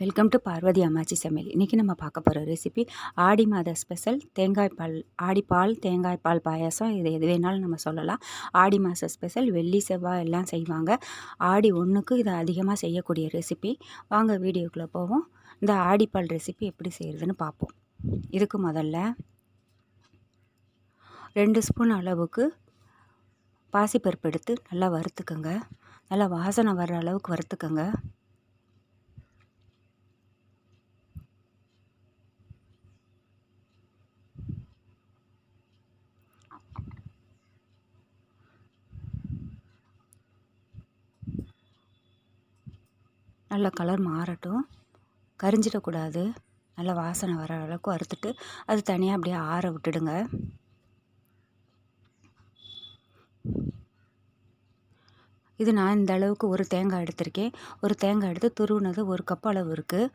Welcome to Parvati அம்மாச்சி சமையல் இன்றைக்கி நம்ம பார்க்க போகிற ரெசிபி ஆடி மாத ஸ்பெஷல் தேங்காய் பால் ஆடி பால் தேங்காய் பால் பாயாசம். இது எது வேணாலும் நம்ம சொல்லலாம். ஆடி மாத ஸ்பெஷல் வெள்ளி செவ்வாய் எல்லாம் செய்வாங்க. ஆடி ஒன்றுக்கு இதை அதிகமாக செய்யக்கூடிய ரெசிபி வாங்க வீடியோக்குள்ளே போவோம். இந்த ஆடிப்பால் ரெசிபி எப்படி செய்கிறதுன்னு பார்ப்போம். இதுக்கு முதல்ல ரெண்டு ஸ்பூன் அளவுக்கு பாசிப்பருப்பு எடுத்து நல்லா வறுத்துக்கோங்க. நல்லா வாசனை வர்ற அளவுக்கு வறுத்துக்கோங்க. நல்லா கலர் மாறட்டும். கரிஞ்சிடக்கூடாது. நல்லா வாசனை வர அளவுக்கு வறுத்துட்டு அது தனியாக அப்படியே ஆற விட்டுடுங்க. இது நான் இந்த அளவுக்கு ஒரு தேங்காய் எடுத்திருக்கேன். ஒரு தேங்காய் எடுத்து துருவினது ஒரு கப் அளவு இருக்குது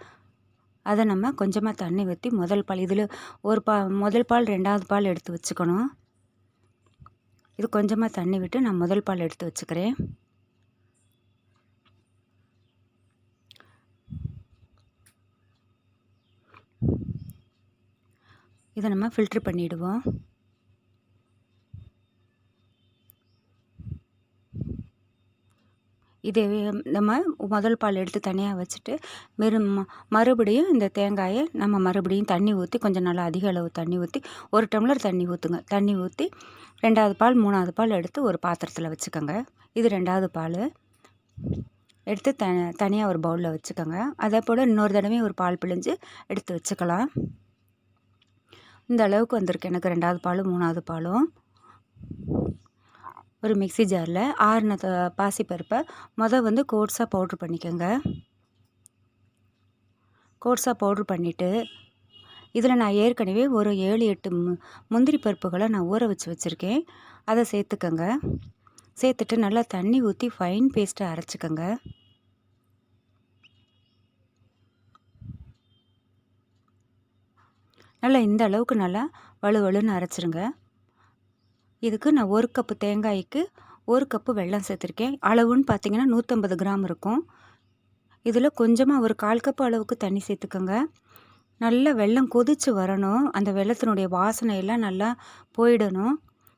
அதை நம்ம கொஞ்சமாக தண்ணி ஊற்றி முதல் பால் இதில் ஒரு பா முதல் பால் ரெண்டாவது பால் எடுத்து வச்சுக்கணும். இது கொஞ்சமாக தண்ணி விட்டு நான் முதல் பால் எடுத்து வச்சுக்கிறேன். இதை நம்ம ஃபில்ட்ரு பண்ணிவிடுவோம் இதை நம்ம முதல் பால் எடுத்து தனியாக வச்சுட்டு மெரு மறுபடியும் இந்த தேங்காயை நம்ம மறுபடியும் தண்ணி ஊற்றி கொஞ்சம் நல்லா அதிக அளவு தண்ணி ஊற்றி ஒரு டம்ளர் தண்ணி ஊற்றுங்க தண்ணி ஊற்றி ரெண்டாவது பால் மூணாவது பால் எடுத்து ஒரு பாத்திரத்தில் வச்சுக்கோங்க. இது ரெண்டாவது பால். எடுத்து த தனியாக ஒரு பவுலில் வச்சுக்கோங்க. அதே போல் இன்னொரு தடவையும் ஒரு பால் பிழிஞ்சு எடுத்து வச்சுக்கலாம். இந்த அளவுக்கு வந்திருக்கு. எனக்கு ரெண்டாவது பாலும் மூணாவது பாலும் ஒரு மிக்சி ஜாரில் ஆறுன பாசிப்பருப்பை மொதல் வந்து கோட்ஸாக பவுட்ரு பண்ணிக்கோங்க. கோட்ஸாக பவுட்ரு பண்ணிவிட்டு இதில் நான் ஏற்கனவே ஒரு ஏழு எட்டு மு முந்திரி பருப்புகளை நான் ஊற வச்சு வச்சுருக்கேன். அதை சேர்த்துக்கோங்க. சேர்த்துட்டு நல்லா தண்ணி ஊற்றி ஃபைன் பேஸ்ட்டை அரைச்சிக்கோங்க. நல்லா இந்த அளவுக்கு நல்லா வலுவலுன்னு அரைச்சிருங்க. இதுக்கு நான் ஒரு கப்பு தேங்காய்க்கு ஒரு கப்பு வெல்லம் சேர்த்துருக்கேன். அளவுன்னு பார்த்தீங்கன்னா நூற்றம்பது கிராம் இருக்கும். இதில் கொஞ்சமாக ஒரு கால் கப்பு அளவுக்கு தண்ணி சேர்த்துக்கோங்க. நல்லா வெள்ளம் கொதித்து வரணும். அந்த வெள்ளத்தினுடைய வாசனையெல்லாம் நல்லா போயிடணும்.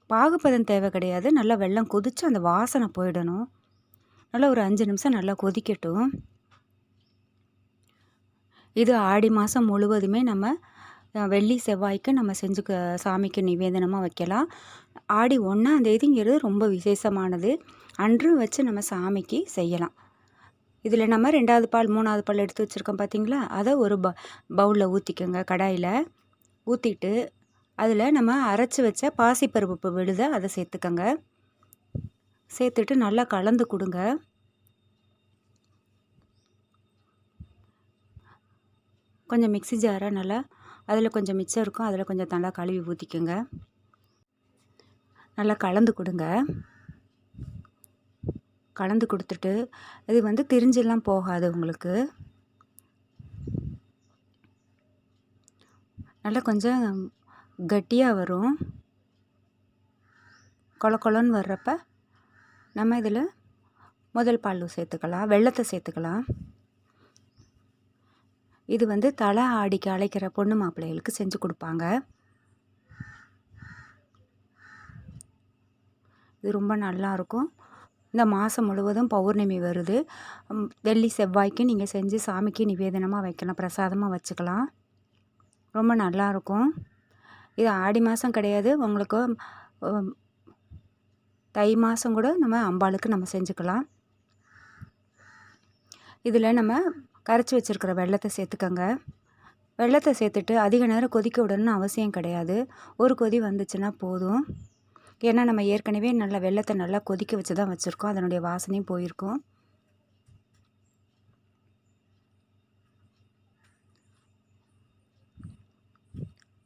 பாகுபதம் தேவை கிடையாது. நல்லா வெள்ளம் கொதித்து அந்த வாசனை போயிடணும். நல்லா ஒரு அஞ்சு நிமிஷம் நல்லா கொதிக்கட்டும். இது ஆடி மாதம் முழுவதுமே நம்ம வெள்ளி செவ்வாய்க்கு நம்ம செஞ்சு சாமிக்கு நிவேதனமாக வைக்கலாம். ஆடி ஒன்றாந்தேதிங்கிறது ரொம்ப விசேஷமானது. அன்றும் வச்சு நம்ம சாமிக்கு செய்யலாம். இதில் நம்ம ரெண்டாவது பால் மூணாவது பால் எடுத்து வச்சுருக்கோம் பார்த்தீங்களா அதை ஒரு ப பவுலில் ஊற்றிக்கோங்க கடாயில். ஊற்றிட்டு அதில் நம்ம அரைச்சி வச்ச பாசிப்பருப்பு விழுத அதை சேர்த்துக்கோங்க. சேர்த்துட்டு நல்லா கலந்து கொடுங்க. கொஞ்சம் மிக்சி ஜாரை நல்லா அதில் கொஞ்சம் மிச்சம் இருக்கும். அதில் கொஞ்சம் நல்லா கழுவி ஊற்றிக்கோங்க நல்லா கலந்து கொடுங்க. கலந்து கொடுத்துட்டு இது வந்து திரிஞ்செல்லாம் போகாது உங்களுக்கு. நல்லா கொஞ்சம் கட்டியாக வரும். கொல கொலன்னு வர்றப்ப நம்ம இதில் முதல் பால் சேர்த்துக்கலாம். வெள்ளத்தை சேர்த்துக்கலாம். இது வந்து தலை ஆடிக்கு அழைக்கிற பொண்ணு மாப்பிள்ளைகளுக்கு செஞ்சு கொடுப்பாங்க. இது ரொம்ப நல்லாயிருக்கும் இந்த மாதம் முழுவதும் பௌர்ணமி வருது. வெள்ளி செவ்வாய்க்கு நீங்கள் செஞ்சு சாமிக்கு நிவேதனமாக வைக்கலாம் பிரசாதமாக வச்சுக்கலாம். ரொம்ப நல்லாயிருக்கும் இது ஆடி மாதம் கிடையாது. உங்களுக்கு தை மாதம் கூட நம்ம அம்பாளுக்கு நம்ம செஞ்சுக்கலாம். இதில் நம்ம கரைச்சி வச்சுருக்கிற வெள்ளத்தை சேர்த்துக்கங்க. வெள்ளத்தை சேர்த்துட்டு அதிக நேரம் கொதிக்க விடணும்னு அவசியம் கிடையாது. ஒரு கொதி வந்துச்சுன்னா போதும். ஏன்னா நம்ம ஏற்கனவே நல்லா வெள்ளத்தை நல்லா கொதிக்க வச்சு தான் வச்சுருக்கோம். அதனுடைய வாசனையும் போயிருக்கும்.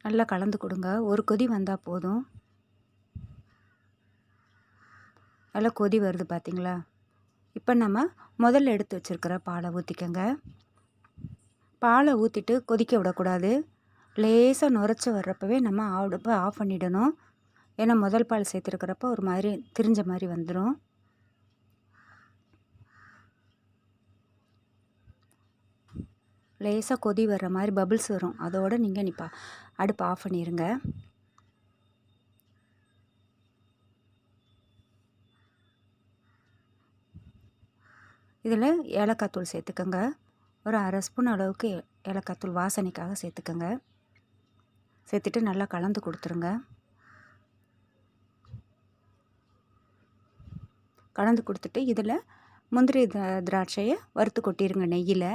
நல்லா கலந்து கொடுங்க. ஒரு கொதி வந்தால் போதும். நல்லா கொதி வருது பார்த்திங்களா இப்போ நம்ம முதல்ல எடுத்து வச்சுருக்கிற பாலை ஊற்றிக்கோங்க பாலை ஊற்றிட்டு கொதிக்க விடக்கூடாது. லேசாக நுரைச்சி வர்றப்பவே நம்ம அடுப்பை ஆஃப் பண்ணிடணும். ஏன்னா முதல் பால் சேர்த்துருக்கிறப்ப ஒரு மாதிரி திரிஞ்ச மாதிரி வந்துடும் லேசாக கொதி வர்ற மாதிரி பபிள்ஸ் வரும். அதோடு நீங்கள் நிப்பா அடுப்பு ஆஃப் பண்ணிடுங்க இதில் ஏலக்காய் தூள் சேர்த்துக்கோங்க. ஒரு அரை ஸ்பூன் அளவுக்கு ஏலக்காய் தூள் வாசனைக்காக சேர்த்துக்கோங்க. சேர்த்துட்டு நல்லா கலந்து கொடுத்துருங்க. கலந்து கொடுத்துட்டு இதில் முந்திரி திராட்சையை வறுத்து கொட்டிடுங்க நெய்யில்.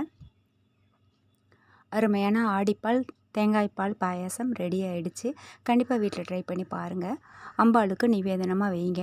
அருமையான ஆடிப்பால் தேங்காய்ப்பால் பாயாசம் ரெடி ஆகிடுச்சு கண்டிப்பாக வீட்டில் ட்ரை பண்ணி பாருங்கள் அம்பாளுக்கு நிவேதனமாக வைங்க.